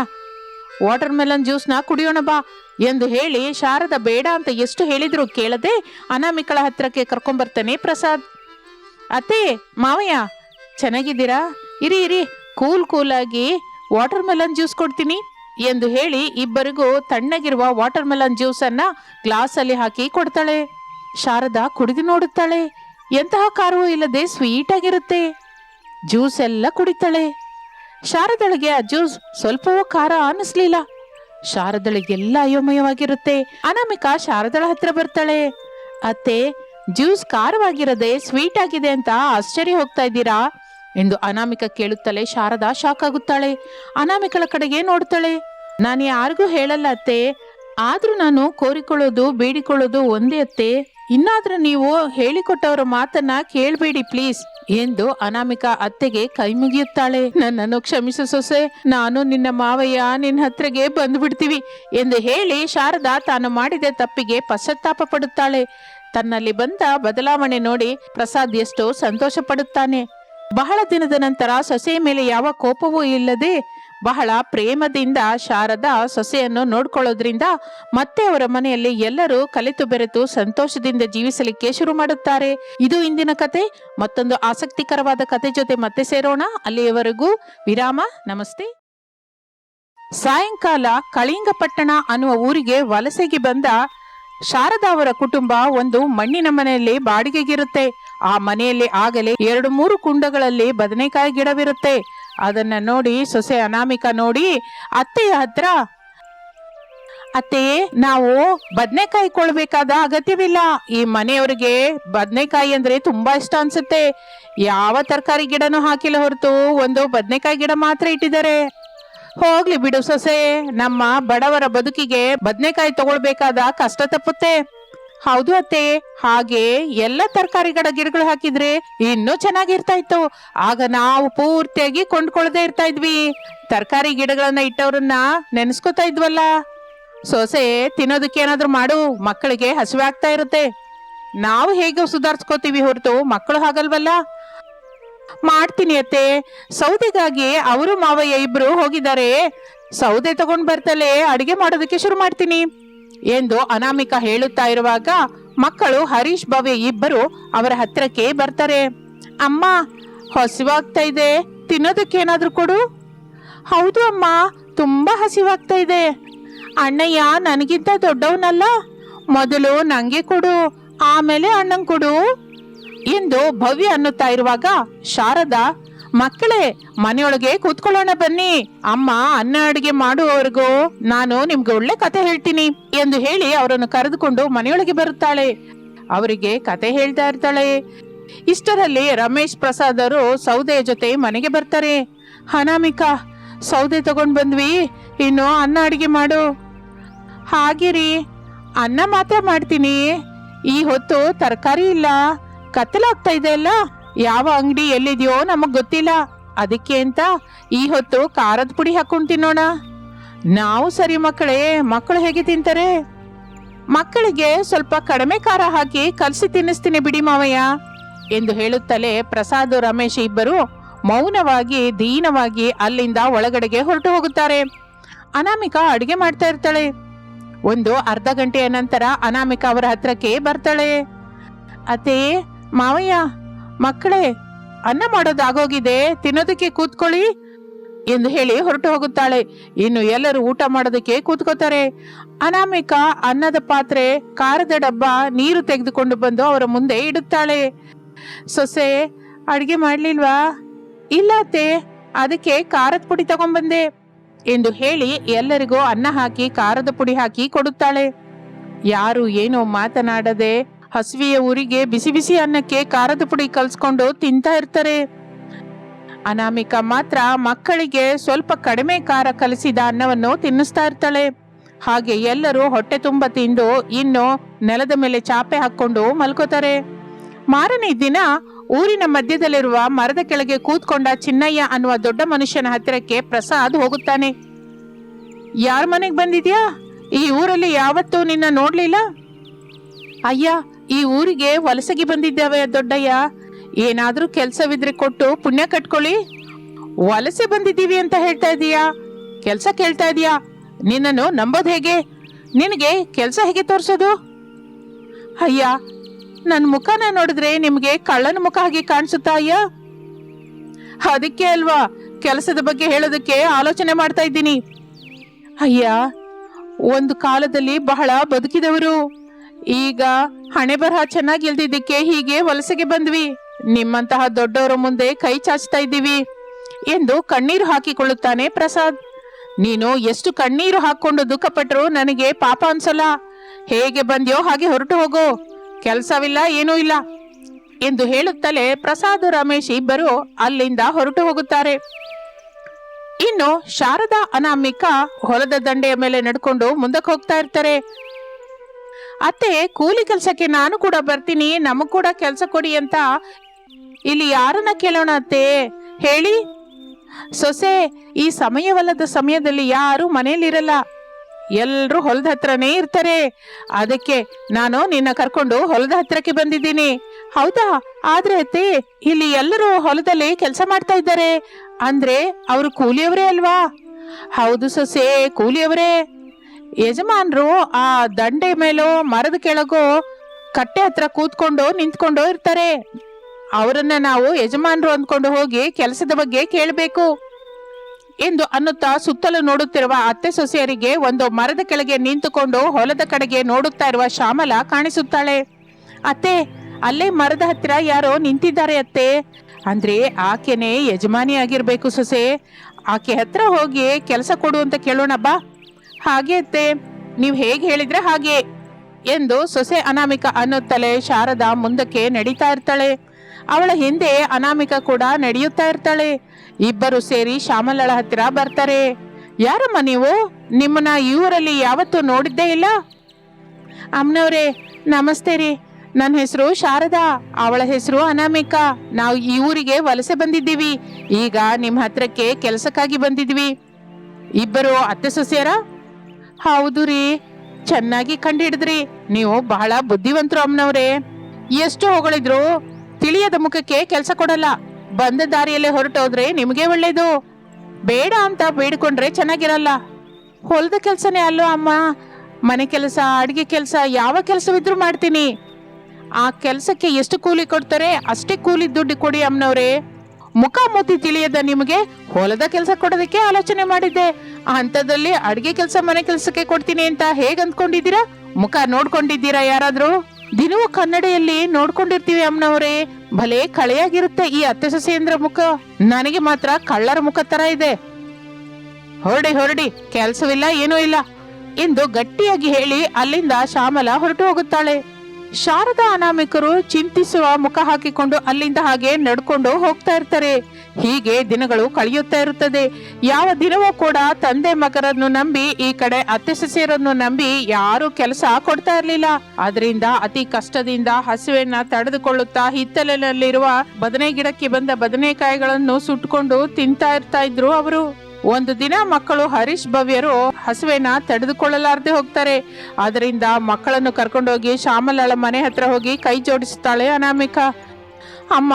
ವಾಟರ್ ಮೆಲನ್ ಜ್ಯೂಸ್ನ ಕುಡಿಯೋಣ ಬಾ ಎಂದು ಹೇಳಿ ಶಾರದ ಬೇಡ ಅಂತ ಎಷ್ಟು ಹೇಳಿದ್ರು ಕೇಳದೆ ಅನಾಮಿಕಳ ಹತ್ರಕ್ಕೆ ಕರ್ಕೊಂಬರ್ತಾನೆ ಪ್ರಸಾದ್. ಅತ್ತೆ, ಮಾವಯ್ಯ, ಚೆನ್ನಾಗಿದ್ದೀರಾ? ಇರಿ ಇರಿ, ಕೂಲ್, ಕೂಲಾಗಿ ವಾಟರ್ ಮೆಲನ್ ಜ್ಯೂಸ್ ಕೊಡ್ತೀನಿ ಎಂದು ಹೇಳಿ ಇಬ್ಬರಿಗೂ ತಣ್ಣಗಿರುವ ವಾಟರ್ ಮೆಲನ್ ಜ್ಯೂಸ್ ಅನ್ನ ಗ್ಲಾಸ್ ಅಲ್ಲಿ ಹಾಕಿ ಕೊಡ್ತಾಳೆ. ಶಾರದಾ ಕುಡಿದು ನೋಡುತ್ತಾಳೆ. ಎಂತಹ ಖಾರವೂ ಇಲ್ಲದೆ ಸ್ವೀಟ್ ಆಗಿರುತ್ತೆ. ಜ್ಯೂಸ್ ಎಲ್ಲ ಕುಡಿತಾಳೆ. ಶಾರದಳಿಗೆ ಆ ಜ್ಯೂಸ್ ಸ್ವಲ್ಪವೂ ಖಾರ ಅನ್ನಿಸ್ಲಿಲ್ಲ ಶಾರದಳಿಗೆಲ್ಲ ಅಯೋಮಯವಾಗಿರುತ್ತೆ. ಅನಾಮಿಕಾ ಶಾರದಳ ಹತ್ರ ಬರ್ತಾಳೆ. ಅತ್ತೆ ಜ್ಯೂಸ್ ಖಾರವಾಗಿರದೆ ಸ್ವೀಟ್ ಆಗಿದೆ ಅಂತ ಆಶ್ಚರ್ಯ ಹೋಗ್ತಾ ಇದ್ದೀರಾ? ಎಂದು ಅನಾಮಿಕ ಕೇಳುತ್ತಲೇ ಶಾರದಾ ಶಾಕ್ ಆಗುತ್ತಾಳೆ. ಅನಾಮಿಕಳ ಕಡೆಗೆ ನೋಡ್ತಾಳೆ. ನಾನು ಯಾರಿಗೂ ಹೇಳಲ್ಲ ಅತ್ತೆ. ಆದ್ರೂ ನಾನು ಕೋರಿಕೊಳ್ಳೋದು, ಬೇಡಿಕೊಳ್ಳೋದು ಒಂದೇ ಅತ್ತೆ. ಇನ್ನಾದ್ರೂ ನೀವು ಹೇಳಿಕೊಟ್ಟವರ ಮಾತನ್ನ ಕೇಳಬೇಡಿ ಪ್ಲೀಸ್ ಎಂದು ಅನಾಮಿಕಾ ಅತ್ತೆಗೆ ಕೈ ಮುಗಿಯುತ್ತಾಳೆ. ನನ್ನನ್ನು ಕ್ಷಮಿಸು ಸೊಸೆ, ನಾನು ನಿನ್ನ ಮಾವಯ್ಯ ನಿನ್ನ ಹತ್ರಗೆ ಬಂದ್ಬಿಡ್ತೀವಿ ಎಂದು ಹೇಳಿ ಶಾರದಾ ತಾನು ಮಾಡಿದ ತಪ್ಪಿಗೆ ಪಶ್ಚಾತ್ತಾಪ ಪಡುತ್ತಾಳೆ. ತನ್ನಲ್ಲಿ ಬಂದ ಬದಲಾವಣೆ ನೋಡಿ ಪ್ರಸಾದ್ ಎಷ್ಟೋ ಸಂತೋಷ ಪಡುತ್ತಾನೆ ಬಹಳ ದಿನದ ನಂತರ ಸೊಸೆಯ ಮೇಲೆ ಯಾವ ಕೋಪವೂ ಇಲ್ಲದೆ ಬಹಳ ಪ್ರೇಮದಿಂದ ಶಾರದಾ ಸೊಸೆಯನ್ನು ನೋಡ್ಕೊಳ್ಳೋದ್ರಿಂದ ಮತ್ತೆ ಅವರ ಮನೆಯಲ್ಲಿ ಎಲ್ಲರೂ ಕಲಿತು ಬೆರೆತು ಸಂತೋಷದಿಂದ ಜೀವಿಸಲಿಕ್ಕೆ ಶುರು ಮಾಡುತ್ತಾರೆ. ಇದು ಇಂದಿನ ಕತೆ. ಮತ್ತೊಂದು ಆಸಕ್ತಿಕರವಾದ ಕತೆ ಜೊತೆ ಮತ್ತೆ ಸೇರೋಣ. ಅಲ್ಲಿಯವರೆಗೂ ವಿರಾಮ. ನಮಸ್ತೆ. ಸಾಯಂಕಾಲ ಕಳಿಂಗಪಟ್ಟಣ ಅನ್ನುವ ಊರಿಗೆ ವಲಸೆಗೆ ಬಂದ ಶಾರದಾ ಅವರ ಕುಟುಂಬ ಒಂದು ಮಣ್ಣಿನ ಮನೆಯಲ್ಲಿ ಬಾಡಿಗೆಗಿರುತ್ತೆ. ಆ ಮನೆಯಲ್ಲಿ ಆಗಲೇ ಎರಡು ಮೂರು ಕುಂಡಗಳಲ್ಲಿ ಬದನೆಕಾಯಿ ಗಿಡವಿರುತ್ತೆ. ಅದನ್ನ ನೋಡಿ ಸೊಸೆ ಅನಾಮಿಕ ನೋಡಿ ಅತ್ತೆಯ ಹತ್ರ, ಅತ್ತೆ, ನಾವು ಬದನೆಕಾಯಿ ಕೊಳ್ಬೇಕಾದ ಅಗತ್ಯವಿಲ್ಲ. ಈ ಮನೆಯವರಿಗೆ ಬದನೆಕಾಯಿ ಅಂದ್ರೆ ತುಂಬಾ ಇಷ್ಟ ಅನ್ಸುತ್ತೆ. ಯಾವ ತರಕಾರಿ ಗಿಡನೂ ಹಾಕಿಲ್ಲ ಹೊರತು ಒಂದು ಬದನೆಕಾಯಿ ಗಿಡ ಮಾತ್ರ ಇಟ್ಟಿದ್ದಾರೆ. ಹೋಗ್ಲಿ ಬಿಡು ಸೊಸೆ, ನಮ್ಮ ಬಡವರ ಬದುಕಿಗೆ ಬದನೆಕಾಯಿ ತಗೊಳ್ಬೇಕಾದ ಕಷ್ಟ ತಪ್ಪುತ್ತೆ. ಹೌದು ಅತ್ತೆ. ಹಾಗೆ ಎಲ್ಲ ತರಕಾರಿಗಳ ಗಿಡಗಳು ಹಾಕಿದ್ರೆ ಇನ್ನೂ ಚೆನ್ನಾಗಿರ್ತಾ ಇತ್ತು ಆಗ ನಾವು ಪೂರ್ತಿಯಾಗಿ ಕೊಂಡ್ಕೊಳ್ಳದೆ ಇರ್ತಾ ಇದ್ವಿ. ತರಕಾರಿ ಗಿಡಗಳನ್ನ ಇಟ್ಟವ್ರನ್ನ ನೆನೆಸ್ಕೊತಾ ಇದ್ವಲ್ಲ. ಸೊಸೆ ತಿನ್ನೋದಕ್ಕೆ ಏನಾದ್ರೂ ಮಾಡು, ಮಕ್ಕಳಿಗೆ ಹಸಿವೆ ಆಗ್ತಾ ಇರುತ್ತೆ. ನಾವು ಹೇಗೆ ಸುಧಾರಿಸ್ಕೋತೀವಿ ಹೊರತು ಮಕ್ಕಳು ಹಾಗಲ್ವಲ್ಲ? ಮಾಡ್ತೀನಿ ಅತ್ತೆ. ಸೌದೆಗಾಗಿ ಅವರು ಮಾವಯ್ಯ ಇಬ್ರು ಹೋಗಿದ್ದಾರೆ. ಸೌದೆ ತಗೊಂಡ್ ಬರ್ತಲೇ ಅಡಿಗೆ ಮಾಡೋದಕ್ಕೆ ಶುರು ಮಾಡ್ತೀನಿ. ಎಂದು ಅನಾಮಿಕ ಹೇಳುತ್ತಾ ಇರುವಾಗ ಮಕ್ಕಳು ಹರೀಶ್, ಭವ್ಯ ಇಬ್ಬರು ಅವರ ಹತ್ರಕ್ಕೆ ಬರ್ತಾರೆ. ಅಮ್ಮ, ಹಸಿವಾಗ್ತಾ ಇದೆ ತಿನ್ನೋದಕ್ಕೆ ಏನಾದ್ರೂ ಕೊಡು. ಹೌದು ಅಮ್ಮ, ತುಂಬಾ ಹಸಿವಾಗ್ತಾ ಇದೆ. ಅಣ್ಣಯ್ಯ, ನನಗಿಂತ ದೊಡ್ಡವನಲ್ಲ, ಮೊದಲು ನಂಗೆ ಕೊಡು, ಆಮೇಲೆ ಅಣ್ಣಂಗೆ ಕೊಡು ಎಂದು ಭವ್ಯ ಅನ್ನುತ್ತಾ ಇರುವಾಗ ಶಾರದಾ ಮಕ್ಕಳೇ, ಮನೆಯೊಳಗೆ ಕೂತ್ಕೊಳ್ಳೋಣ ಬನ್ನಿ. ಅಮ್ಮ, ಅನ್ನ ಅಡುಗೆ ಮಾಡುವವರೆಗೂ ನಾನು ನಿಮ್ಗೆ ಒಳ್ಳೆ ಕತೆ ಹೇಳ್ತೀನಿ ಎಂದು ಹೇಳಿ ಅವರನ್ನು ಕರೆದುಕೊಂಡು ಮನೆಯೊಳಗೆ ಬರುತ್ತಾಳೆ. ಅವರಿಗೆ ಕತೆ ಹೇಳ್ತಾ ಇರ್ತಾಳೆ. ಇಷ್ಟರಲ್ಲಿ ರಮೇಶ್ ಪ್ರಸಾದ್ ಅವರು ಸೌದೆಯ ಜೊತೆ ಮನೆಗೆ ಬರ್ತಾರೆ. ಅನಾಮಿಕಾ, ಸೌದೆ ತಗೊಂಡ್ ಬಂದ್ವಿ, ಇನ್ನು ಅನ್ನ ಅಡಿಗೆ ಮಾಡು. ಹಾಗಿರಿ, ಅನ್ನ ಮಾತ್ರ ಮಾಡ್ತೀನಿ. ಈ ಹೊತ್ತು ತರಕಾರಿ ಇಲ್ಲ ಕತ್ತಲಾಗ್ತಾ ಇದೆ ಅಲ್ಲ? ಯಾವ ಅಂಗಡಿ ಎಲ್ಲಿದೆಯೋ ನಮಗ್ ಗೊತ್ತಿಲ್ಲ. ಅದಕ್ಕೆ ಅಂತ ಈ ಹೊತ್ತು ಖಾರದ ಪುಡಿ ಹಾಕೊಂಡು ತಿನ್ನೋಣ ನಾವು ಸರಿ ಮಕ್ಕಳೇ, ಮಕ್ಕಳು ಹೇಗೆ ತಿಂತಾರೆ? ಮಕ್ಕಳಿಗೆ ಸ್ವಲ್ಪ ಕಡಿಮೆ ಖಾರ ಹಾಕಿ ಕಲಸಿ ತಿನ್ನಿಸ್ತೀನಿ ಬಿಡಿ ಮಾವಯ್ಯ ಎಂದು ಹೇಳುತ್ತಲೇ ಪ್ರಸಾದ್, ರಮೇಶ್ ಇಬ್ಬರು ಮೌನವಾಗಿ, ದೀನವಾಗಿ ಅಲ್ಲಿಂದ ಒಳಗಡೆಗೆ ಹೊರಟು ಹೋಗುತ್ತಾರೆ. ಅನಾಮಿಕಾ ಅಡುಗೆ ಮಾಡ್ತಾ ಇರ್ತಾಳೆ. ಒಂದು ಅರ್ಧ ಗಂಟೆಯ ನಂತರ ಅನಾಮಿಕಾ ಅವರ ಹತ್ರಕ್ಕೆ ಬರ್ತಾಳೆ. ಅತೇ ಮಾವಯ್ಯ ಮಕ್ಕಳೇ, ಅನ್ನ ಮಾಡೋದಾಗೋಗಿದೆ, ತಿನ್ನೋದಕ್ಕೆ ಕೂತ್ಕೊಳ್ಳಿ ಎಂದು ಹೇಳಿ ಹೊರಟು ಹೋಗುತ್ತಾಳೆ. ಇನ್ನು ಎಲ್ಲರೂ ಊಟ ಮಾಡೋದಕ್ಕೆ ಕೂತ್ಕೋತಾರೆ. ಅನಾಮಿಕ ಅನ್ನದ ಪಾತ್ರೆ, ಖಾರದ ಡಬ್ಬ, ನೀರು ತೆಗೆದುಕೊಂಡು ಬಂದು ಅವರ ಮುಂದೆ ಇಡುತ್ತಾಳೆ. ಸೊಸೆ, ಅಡಿಗೆ ಮಾಡ್ಲಿಲ್ವಾ? ಇಲ್ಲ ಅತ್ತೆ, ಅದಕ್ಕೆ ಖಾರದ ಪುಡಿ ತಗೊಂಡ್ಬಂದೆ ಎಂದು ಹೇಳಿ ಎಲ್ಲರಿಗೂ ಅನ್ನ ಹಾಕಿ, ಖಾರದ ಪುಡಿ ಹಾಕಿ ಕೊಡುತ್ತಾಳೆ. ಯಾರು ಏನೋ ಮಾತನಾಡದೆ ಹಸಿವೆಯ ಊರಿಗೆ ಬಿಸಿ ಬಿಸಿ ಅನ್ನಕ್ಕೆ ಖಾರದ ಪುಡಿ ಕಲ್ಸ್ಕೊಂಡು ತಿಂತಾ ಇರ್ತಾರೆ. ಅನಾಮಿಕ ಮಾತ್ರ ಮಕ್ಕಳಿಗೆ ಸ್ವಲ್ಪ ಕಡಿಮೆ ಖಾರ ಕಲಿಸಿದ ಅನ್ನವನ್ನು ತಿನ್ನಿಸ್ತಾ ಇರ್ತಾಳೆ. ಹಾಗೆ ಎಲ್ಲರೂ ಹೊಟ್ಟೆ ತುಂಬ ತಿಂದು ಇನ್ನು ನೆಲದ ಮೇಲೆ ಚಾಪೆ ಹಾಕೊಂಡು ಮಲ್ಕೋತಾರೆ. ಮಾರನೇ ದಿನ ಊರಿನ ಮಧ್ಯದಲ್ಲಿರುವ ಮರದ ಕೆಳಗೆ ಕೂತ್ಕೊಂಡ ಚಿನ್ನಯ್ಯ ಅನ್ನುವ ದೊಡ್ಡ ಮನುಷ್ಯನ ಹತ್ತಿರಕ್ಕೆ ಪ್ರಸಾದ್ ಹೋಗುತ್ತಾನೆ. ಯಾರ ಮನೆಗೆ ಬಂದಿದ್ಯಾ? ಈ ಊರಲ್ಲಿ ಯಾವತ್ತೂ ನಿನ್ನ ನೋಡ್ಲಿಲ್ಲ? ಅಯ್ಯ ಈ ಊರಿಗೆ ವಲಸೆಗೆ ಬಂದಿದ್ದಾವೆ ದೊಡ್ಡಯ್ಯ. ಏನಾದ್ರೂ ಕೆಲಸವಿದ್ರೆ ಕೊಟ್ಟು ಪುಣ್ಯ ಕಟ್ಕೊಳ್ಳಿ. ವಲಸೆ ಬಂದಿದ್ದೀವಿ ಅಂತ ಹೇಳ್ತಾ ಇದೀಯಾ? ಕೆಲಸ ಕೇಳ್ತಾ ಇದೀಯಾ? ನಿನ್ನನ್ನು ನಂಬೋದು ಹೇಗೆ? ನಿನಗೆ ಕೆಲಸ ಹೇಗೆ ತೋರಿಸೋದು? ಅಯ್ಯ ನನ್ನ ಮುಖನ ನೋಡಿದ್ರೆ ನಿಮಗೆ ಕಳ್ಳನ ಮುಖ ಹಾಗೆ ಕಾಣಿಸುತ್ತಾ ಅಯ್ಯ? ಅದಕ್ಕೆ ಅಲ್ವಾ ಕೆಲಸದ ಬಗ್ಗೆ ಹೇಳೋದಕ್ಕೆ ಆಲೋಚನೆ ಮಾಡ್ತಾ ಇದ್ದೀನಿ. ಅಯ್ಯ, ಒಂದು ಕಾಲದಲ್ಲಿ ಬಹಳ ಬದುಕಿದವರು. ಈಗ ಹಣೆ ಬರಹ ಚೆನ್ನಾಗಿ ಇಲ್ದಿದ್ದಕ್ಕೆ ಹೀಗೆ ವಲಸೆಗೆ ಬಂದ್ವಿ. ನಿಮ್ಮಂತಹ ದೊಡ್ಡವರ ಮುಂದೆ ಕೈ ಚಾಚ್ತಾ ಇದ್ದೀವಿ. ಎಂದು ಕಣ್ಣೀರು ಹಾಕಿಕೊಳ್ಳುತ್ತಾನೆ ಪ್ರಸಾದ್. ನೀನು ಎಷ್ಟು ಕಣ್ಣೀರು ಹಾಕೊಂಡು ದುಃಖಪಟ್ಟರು ನನಗೆ ಪಾಪ ಅನ್ಸಲ್ಲ. ಹೇಗೆ ಬಂದ್ಯೋ ಹಾಗೆ ಹೊರಟು ಹೋಗೋ. ಕೆಲಸವಿಲ್ಲ, ಏನೂ ಇಲ್ಲ. ಎಂದು ಹೇಳುತ್ತಲೇ ಪ್ರಸಾದ್ ರಮೇಶ್ ಇಬ್ಬರು ಅಲ್ಲಿಂದ ಹೊರಟು ಹೋಗುತ್ತಾರೆ. ಇನ್ನು ಶಾರದಾ ಅನಾಮಿಕ ಹೊಲದ ದಂಡೆಯ ಮೇಲೆ ನಡ್ಕೊಂಡು ಮುಂದಕ್ಕೆ ಹೋಗ್ತಾ ಇರ್ತಾರೆ. ಅತ್ತೆ, ಕೂಲಿ ಕೆಲಸಕ್ಕೆ ನಾನು ಕೂಡ ಬರ್ತೀನಿ, ನಮಗ್ ಕೂಡ ಕೆಲಸ ಕೊಡಿ ಅಂತ ಇಲ್ಲಿ ಯಾರನ್ನ ಕೇಳೋಣ ಅತ್ತೆ? ಹೇಳಿ. ಸೊಸೆ, ಈ ಸಮಯವಲ್ಲದ ಸಮಯದಲ್ಲಿ ಯಾರು ಮನೆಯಲ್ಲಿರಲ್ಲ. ಎಲ್ರು ಹೊಲದ ಹತ್ರನೇ ಇರ್ತಾರೆ. ಅದಕ್ಕೆ ನಾನು ನಿನ್ನ ಕರ್ಕೊಂಡು ಹೊಲದ ಹತ್ರಕ್ಕೆ ಬಂದಿದ್ದೀನಿ. ಹೌದಾ? ಆದ್ರೆ ಅತ್ತೆ, ಇಲ್ಲಿ ಎಲ್ಲರೂ ಹೊಲದಲ್ಲಿ ಕೆಲಸ ಮಾಡ್ತಾ ಇದ್ದಾರೆ. ಅಂದ್ರೆ ಅವರು ಕೂಲಿಯವರೇ ಅಲ್ವಾ? ಹೌದು ಸೊಸೆ, ಕೂಲಿಯವರೇ. ಯಜಮಾನ್ರು ಆ ದಂಡೆ ಮೇಲೋ ಮರದ ಕೆಳಗೋ ಕಟ್ಟೆ ಹತ್ರ ಕೂತ್ಕೊಂಡು ನಿಂತ್ಕೊಂಡು ಇರ್ತಾರೆ. ಅವರನ್ನ ನಾವು ಯಜಮಾನ್ರು ಅಂದ್ಕೊಂಡು ಹೋಗಿ ಕೆಲಸದ ಬಗ್ಗೆ ಕೇಳಬೇಕು. ಎಂದು ಅನ್ನುತ್ತಾ ಸುತ್ತಲೂ ನೋಡುತ್ತಿರುವ ಅತ್ತೆ ಸೊಸೆಯರಿಗೆ ಒಂದು ಮರದ ಕೆಳಗೆ ನಿಂತುಕೊಂಡು ಹೊಲದ ಕಡೆಗೆ ನೋಡುತ್ತಾ ಇರುವ ಶ್ಯಾಮಲ ಕಾಣಿಸುತ್ತಾಳೆ. ಅತ್ತೆ, ಅಲ್ಲೇ ಮರದ ಹತ್ತಿರ ಯಾರೋ ನಿಂತಿದ್ದಾರೆ ಅತ್ತೆ. ಅಂದ್ರೆ ಆಕೆನೆ ಯಜಮಾನಿ ಆಗಿರ್ಬೇಕು ಸೊಸೆ. ಆಕೆ ಹತ್ರ ಹೋಗಿ ಕೆಲಸ ಕೊಡು ಅಂತ ಕೇಳೋಣ ಬಾ. ಹಾಗೆ ಅತ್ತೆ, ನೀವು ಹೇಗೆ ಹೇಳಿದ್ರೆ ಹಾಗೆ ಎಂದು ಸೊಸೆ ಅನಾಮಿಕ ಅನ್ನುತ್ತಲೇ ಶಾರದಾ ಮುಂದಕ್ಕೆ ನಡೀತಾ ಇರ್ತಾಳೆ. ಅವಳ ಹಿಂದೆ ಅನಾಮಿಕ ಕೂಡ ನಡೆಯುತ್ತಾ ಇರ್ತಾಳೆ. ಇಬ್ಬರು ಸೇರಿ ಶ್ಯಾಮಲಳ ಹತ್ತಿರ ಬರ್ತಾರೆ. ಯಾರಮ್ಮ ನೀವು? ನಿಮ್ಮನ್ನ ಈ ಊರಲ್ಲಿ ಯಾವತ್ತೂ ನೋಡಿದ್ದೇ ಇಲ್ಲ? ಅಮ್ಮನವ್ರೆ, ನಮಸ್ತೆ ರೀ. ನನ್ನ ಹೆಸರು ಶಾರದಾ, ಅವಳ ಹೆಸರು ಅನಾಮಿಕಾ. ನಾವು ಈ ಊರಿಗೆ ವಲಸೆ ಬಂದಿದ್ದೀವಿ. ಈಗ ನಿಮ್ಮ ಹತ್ರಕ್ಕೆ ಕೆಲಸಕ್ಕಾಗಿ ಬಂದಿದ್ವಿ ಇಬ್ಬರು ಅತ್ತೆ ಸೊಸೆಯರ? ಹೌದು ರೀ. ಚೆನ್ನಾಗಿ ಕಂಡಿಡಿದ್ರಿ. ನೀವು ಬಹಳ ಬುದ್ಧಿವಂತರು ಅಮ್ಮನವ್ರೆ ಎಷ್ಟು ಹೊಗಳಿದ್ರು ತಿಳಿಯದ ಮುಖಕ್ಕೆ ಕೆಲಸ ಕೊಡಲ್ಲ. ಬಂದ ದಾರಿಯಲ್ಲೇ ಹೊರಟೋದ್ರೆ ನಿಮಗೆ ಒಳ್ಳೇದು. ಬೇಡ ಅಂತ ಬೇಡಿಕೊಂಡ್ರೆ ಚೆನ್ನಾಗಿರಲ್ಲ. ಹೊಲದ ಕೆಲಸನೇ ಅಲ್ಲೋ ಅಮ್ಮ? ಮನೆ ಕೆಲಸ, ಅಡುಗೆ ಕೆಲಸ, ಯಾವ ಕೆಲಸವಿದ್ರೂ ಮಾಡ್ತೀನಿ. ಆ ಕೆಲಸಕ್ಕೆ ಎಷ್ಟು ಕೂಲಿ ಕೊಡ್ತಾರೆ ಅಷ್ಟೇ ಕೂಲಿ ದುಡ್ಡು ಕೊಡಿ ಅಮ್ಮನವ್ರೆ ಮುಖ ಮೂತಿ ತಿಳಿಯದ ನಿಮಗೆ ಹೊಲದ ಕೆಲಸ ಕೊಡೋದಕ್ಕೆ ಆಲೋಚನೆ ಮಾಡಿದ್ದೆ. ಅಂತದಲ್ಲಿ ಅಡಿಗೆ ಕೆಲಸ, ಮನೆ ಕೆಲಸಕ್ಕೆ ಕೊಡ್ತೀನಿ ಅಂತ ಹೇಗ್ ಅಂದ್ಕೊಂಡಿದ್ದೀರಾ ಮುಖ ನೋಡ್ಕೊಂಡಿದ್ದೀರಾ ಯಾರಾದರೂ? ದಿನವೂ ಕನ್ನಡಿಯಲ್ಲಿ ನೋಡ್ಕೊಂಡಿರ್ತೀವಿ ಅಮ್ಮನವರೇ. ಭಲೆ ಕಳೆಯಾಗಿರುತ್ತೆ ಈ ಅತ್ತೆ ಸೊಸೆಯಂದ್ರ ಮುಖ. ನನಗೆ ಮಾತ್ರ ಕಳ್ಳರ ಮುಖ ತರ ಇದೆ. ಹೊರಡಿ ಹೊರಡಿ, ಕೆಲಸವಿಲ್ಲ, ಏನೂ ಇಲ್ಲ. ಎಂದು ಗಟ್ಟಿಯಾಗಿ ಹೇಳಿ ಅಲ್ಲಿಂದ ಶ್ಯಾಮಲ ಹೊರಟು ಹೋಗುತ್ತಾಳೆ. ಶಾರದಾ ಅನಾಮಿಕರು ಚಿಂತಿಸುವ ಮುಖ ಹಾಕಿಕೊಂಡು ಅಲ್ಲಿಂದ ಹಾಗೆ ನಡ್ಕೊಂಡು ಹೋಗ್ತಾ ಇರ್ತಾರೆ. ಹೀಗೆ ದಿನಗಳು ಕಳೆಯುತ್ತಾ ಇರುತ್ತದೆ. ಯಾವ ದಿನವೂ ಕೂಡ ತಂದೆ ಮಗರನ್ನು ನಂಬಿ, ಈ ಕಡೆ ಅತ್ತೆ ಸೊಸೆಯರನ್ನು ನಂಬಿ ಯಾರು ಕೆಲಸ ಕೊಡ್ತಾ ಇರ್ಲಿಲ್ಲ. ಅದರಿಂದ ಅತಿ ಕಷ್ಟದಿಂದ ಹಸುವೆನ್ನ ತಡೆದುಕೊಳ್ಳುತ್ತಾ ಹಿತ್ತಲಿನಲ್ಲಿರುವ ಬದನೆ ಗಿಡಕ್ಕೆ ಬಂದ ಬದನೆಕಾಯಿಗಳನ್ನು ಸುಟ್ಕೊಂಡು ತಿಂತಾ ಇರ್ತಾ ಇದ್ರು ಅವರು. ಒಂದು ದಿನ ಮಕ್ಕಳು ಹರೀಶ್ ಭವ್ಯರು ಹಸುವೆನ ತಡೆದುಕೊಳ್ಳಲಾರದೆ ಹೋಗ್ತಾರೆ. ಅದರಿಂದ ಮಕ್ಕಳನ್ನು ಕರ್ಕೊಂಡೋಗಿ ಶ್ಯಾಮಲಾಳ ಮನೆ ಹತ್ರ ಹೋಗಿ ಕೈ ಜೋಡಿಸುತ್ತಾಳೆ ಅನಾಮಿಕ. ಅಮ್ಮ,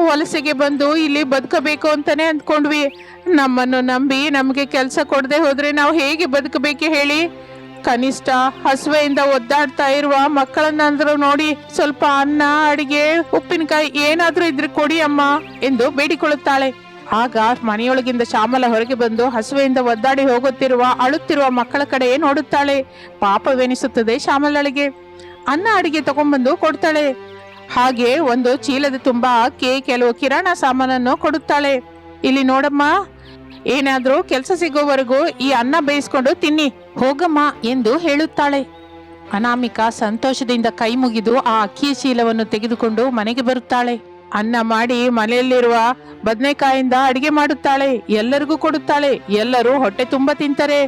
ವಲಸೆಗೆ ಬಂದು ಇಲ್ಲಿ ಬದುಕಬೇಕು ಅಂತಾನೆ ಅಂದ್ಕೊಂಡ್ವಿ. ನಮ್ಮನ್ನು ನಂಬಿ ನಮಗೆ ಕೆಲಸ ಕೊಡದೆ ಹೋದ್ರೆ ನಾವು ಹೇಗೆ ಬದುಕಬೇಕು ಹೇಳಿ? ಕನಿಷ್ಠ ಹಸುವೆಯಿಂದ ಒದ್ದಾಡ್ತಾ ಇರುವ ಮಕ್ಕಳನ್ನಂದ್ರು ನೋಡಿ ಸ್ವಲ್ಪ ಅನ್ನ, ಅಡಿಗೆ, ಉಪ್ಪಿನಕಾಯಿ ಏನಾದ್ರೂ ಇದ್ರೆ ಕೊಡಿ ಅಮ್ಮ ಎಂದು ಬೇಡಿಕೊಳ್ಳುತ್ತಾಳೆ. ಆಗ ಮನೆಯೊಳಗಿಂದ ಶ್ಯಾಮಲ ಹೊರಗೆ ಬಂದು ಹಸುವೆಯಿಂದ ಒದ್ದಾಡಿ ಹೋಗುತ್ತಿರುವ, ಅಳುತ್ತಿರುವ ಮಕ್ಕಳ ಕಡೆ ನೋಡುತ್ತಾಳೆ. ಪಾಪವೆನಿಸುತ್ತದೆ ಶ್ಯಾಮಲಳಿಗೆ. ಅನ್ನ ಅಡಿಗೆ ತಗೊಂಡ್ಬಂದು ಕೊಡ್ತಾಳೆ. ಹಾಗೆ ಒಂದು ಚೀಲದ ತುಂಬಾ ಅಕ್ಕಿ, ಕೆಲವು ಕಿರಾಣ ಸಾಮಾನನ್ನು ಕೊಡುತ್ತಾಳೆ. ಇಲ್ಲಿ ನೋಡಮ್ಮ, ಏನಾದರೂ ಕೆಲಸ ಸಿಗೋವರೆಗೂ ಈ ಅನ್ನ ಬೇಯಿಸ್ಕೊಂಡು ತಿನ್ನಿ. ಹೋಗಮ್ಮ ಎಂದು ಹೇಳುತ್ತಾಳೆ. ಅನಾಮಿಕಾ ಸಂತೋಷದಿಂದ ಕೈ ಮುಗಿದು ಆ ಅಕ್ಕಿಯ ಚೀಲವನ್ನು ತೆಗೆದುಕೊಂಡು ಮನೆಗೆ ಬರುತ್ತಾಳೆ. ಅನ್ನ ಮಾಡಿ ಮನೆಯಲ್ಲಿರುವ ಬದನೆಕಾಯಿಂದ ಅಡಿಗೆ ಮಾಡುತ್ತಾಳೆ, ಎಲ್ಲರಿಗೂ ಕೊಡುತ್ತಾಳೆ, ಎಲ್ಲರೂ ಹೊಟ್ಟೆ ತುಂಬ ತಿಂತಾರೆ.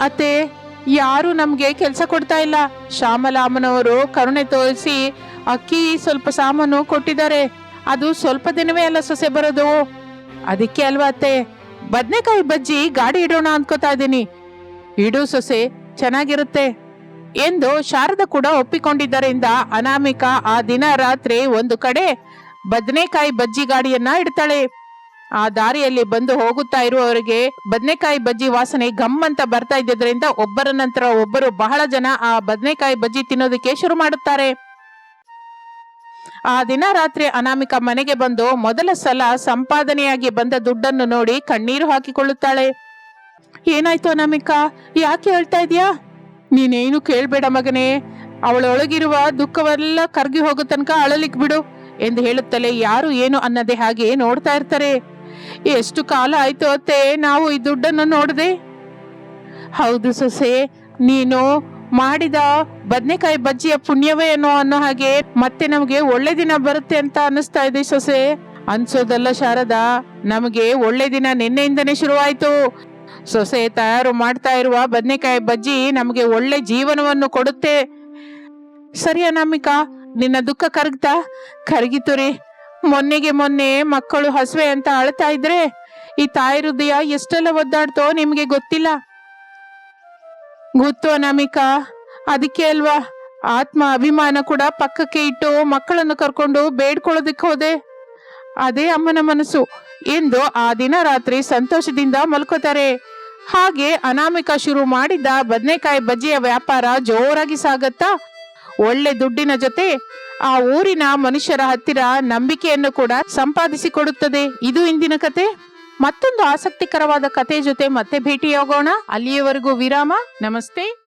ಅತ್ತೆ, ಯಾರು ನಮಗೆ ಕೆಲಸ ಕೊಡ್ತಾ ಇಲ್ಲ. ಶ್ಯಾಮಲಾಮನವರು ಕರುಣೆ ತೋರಿಸಿ ಅಕ್ಕಿ ಸ್ವಲ್ಪ ಸಾಮಾನು ಕೊಟ್ಟಿದ್ದಾರೆ. ಅದು ಸ್ವಲ್ಪ ದಿನವೇ ಅಲ್ಲ ಸೊಸೆ ಬರೋದು. ಅದಕ್ಕೆ ಅಲ್ವಾ ಅತ್ತೆ? ಬದನೆಕಾಯಿ ಬಜ್ಜಿ ಗಾಡಿ ಇಡೋಣ ಅನ್ಕೋತಾ ಇದ್ದೀನಿ. ಇಡು ಸೊಸೆ, ಚೆನ್ನಾಗಿರುತ್ತೆ ಎಂದು ಶಾರದ ಕೂಡ ಒಪ್ಪಿಕೊಂಡಿದ್ದರಿಂದ ಅನಾಮಿಕಾ ಆ ದಿನ ರಾತ್ರಿ ಒಂದು ಕಡೆ ಬದನೆಕಾಯಿ ಬಜ್ಜಿ ಗಾಡಿಯನ್ನ ಇಡ್ತಾಳೆ. ಆ ದಾರಿಯಲ್ಲಿ ಬಂದು ಹೋಗುತ್ತಾ ಇರುವವರಿಗೆ ಬದನೆಕಾಯಿ ಬಜ್ಜಿ ವಾಸನೆ ಗಮ್ ಅಂತ ಬರ್ತಾ ಇದ್ದರಿಂದ ಒಬ್ಬರ ನಂತರ ಒಬ್ಬರು ಬಹಳ ಜನ ಆ ಬದನೆಕಾಯಿ ಬಜ್ಜಿ ತಿನ್ನೋದಕ್ಕೆ ಶುರು ಮಾಡುತ್ತಾರೆ. ಆ ದಿನ ರಾತ್ರಿ ಅನಾಮಿಕಾ ಮನೆಗೆ ಬಂದು ಮೊದಲ ಸಲ ಸಂಪಾದನೆಯಾಗಿ ಬಂದ ದುಡ್ಡನ್ನು ನೋಡಿ ಕಣ್ಣೀರು ಹಾಕಿಕೊಳ್ಳುತ್ತಾಳೆ. ಏನಾಯ್ತು ಅನಾಮಿಕಾ? ಯಾಕೆ ಹೇಳ್ತಾ ಇದೀಯಾ? ನೀನೇನು ಕೇಳ್ಬೇಡ ಮಗನೇ. ಅವಳೊಳಗಿರುವ ದುಃಖವೆಲ್ಲ ಕರಗಿ ಹೋಗೋ ತನಕ ಅಳಲಿಕ್ ಬಿಡು. ಎಂದು ಹೇಳುತ್ತಲೇ ಯಾರು ಏನು ಅನ್ನದೆ ಹಾಗೆ ನೋಡ್ತಾ ಇರ್ತಾರೆ. ಎಷ್ಟು ಕಾಲ ಆಯ್ತು ಅತ್ತೆ, ನಾವು ಈ ದುಡ್ಡನ್ನು ನೋಡದೆ? ಹೌದು ಸೊಸೆ, ನೀನು ಮಾಡಿದ ಬದನೆಕಾಯಿ ಬಜ್ಜಿಯ ಪುಣ್ಯವೇ ಏನೋ ಅನ್ನೋ ಹಾಗೆ ಮತ್ತೆ ನಮಗೆ ಒಳ್ಳೆ ದಿನ ಬರುತ್ತೆ ಅಂತ ಅನ್ನಿಸ್ತಾ ಇದೆ ಸೊಸೆ. ಅನ್ಸೋದಲ್ಲ ಶಾರದಾ, ನಮಗೆ ಒಳ್ಳೆ ದಿನ ನಿನ್ನೆಯಿಂದನೇ ಶುರುವಾಯ್ತು. ಸೊಸೆ ತಯಾರು ಮಾಡ್ತಾ ಇರುವ ಬದನೆಕಾಯಿ ಬಜ್ಜಿ ನಮಗೆ ಒಳ್ಳೆ ಜೀವನವನ್ನು ಕೊಡುತ್ತೆ. ಸರಿ ಅನಾಮಿಕಾ ನಿನ್ನ ದುಃಖ ಕರಗ್ತಾ? ಕರಗಿತು ರೀ ಮೊನ್ನೆಗೆ ಮೊನ್ನೆ ಮಕ್ಕಳು ಹಸುವೆ ಅಂತ ಅಳ್ತಾ ಇದ್ರೆ ಈ ತಾಯಿ ಹೃದಯ ಎಷ್ಟೆಲ್ಲ ಒದ್ದಾಡ್ತೋ ನಿಮ್ಗೆ ಗೊತ್ತಿಲ್ಲ. ಗೊತ್ತು ಅನಾಮಿಕಾ. ಅದಕ್ಕೆ ಅಲ್ವಾ? ಆತ್ಮ ಅಭಿಮಾನ ಕೂಡ ಪಕ್ಕಕ್ಕೆ ಇಟ್ಟು ಮಕ್ಕಳನ್ನು ಕರ್ಕೊಂಡು ಬೇಡ್ಕೊಳ್ಳೋದಕ್ಕೆ ಹೋದೆ. ಅದೇ ಅಮ್ಮನ ಮನಸ್ಸು. ಎಂದು ಆ ದಿನ ರಾತ್ರಿ ಸಂತೋಷದಿಂದ ಮಲ್ಕೋತಾರೆ. ಹಾಗೆ ಅನಾಮಿಕ ಶುರು ಮಾಡಿದ ಬದನೆಕಾಯಿ ಬಜ್ಜಿಯ ವ್ಯಾಪಾರ ಜೋರಾಗಿ ಸಾಗತ್ತಾ ಒಳ್ಳೆ ದುಡ್ಡಿನ ಜೊತೆ ಆ ಊರಿನ ಮನುಷ್ಯರ ಹತ್ತಿರ ನಂಬಿಕೆಯನ್ನು ಕೂಡ ಸಂಪಾದಿಸಿಕೊಡುತ್ತದೆ. ಇದು ಇಂದಿನ ಕತೆ. ಮತ್ತೊಂದು ಆಸಕ್ತಿಕರವಾದ ಕತೆ ಜೊತೆ ಮತ್ತೆ ಭೇಟಿಯಾಗೋಣ. ಅಲ್ಲಿಯವರೆಗೂ ವಿರಾಮ. ನಮಸ್ತೆ.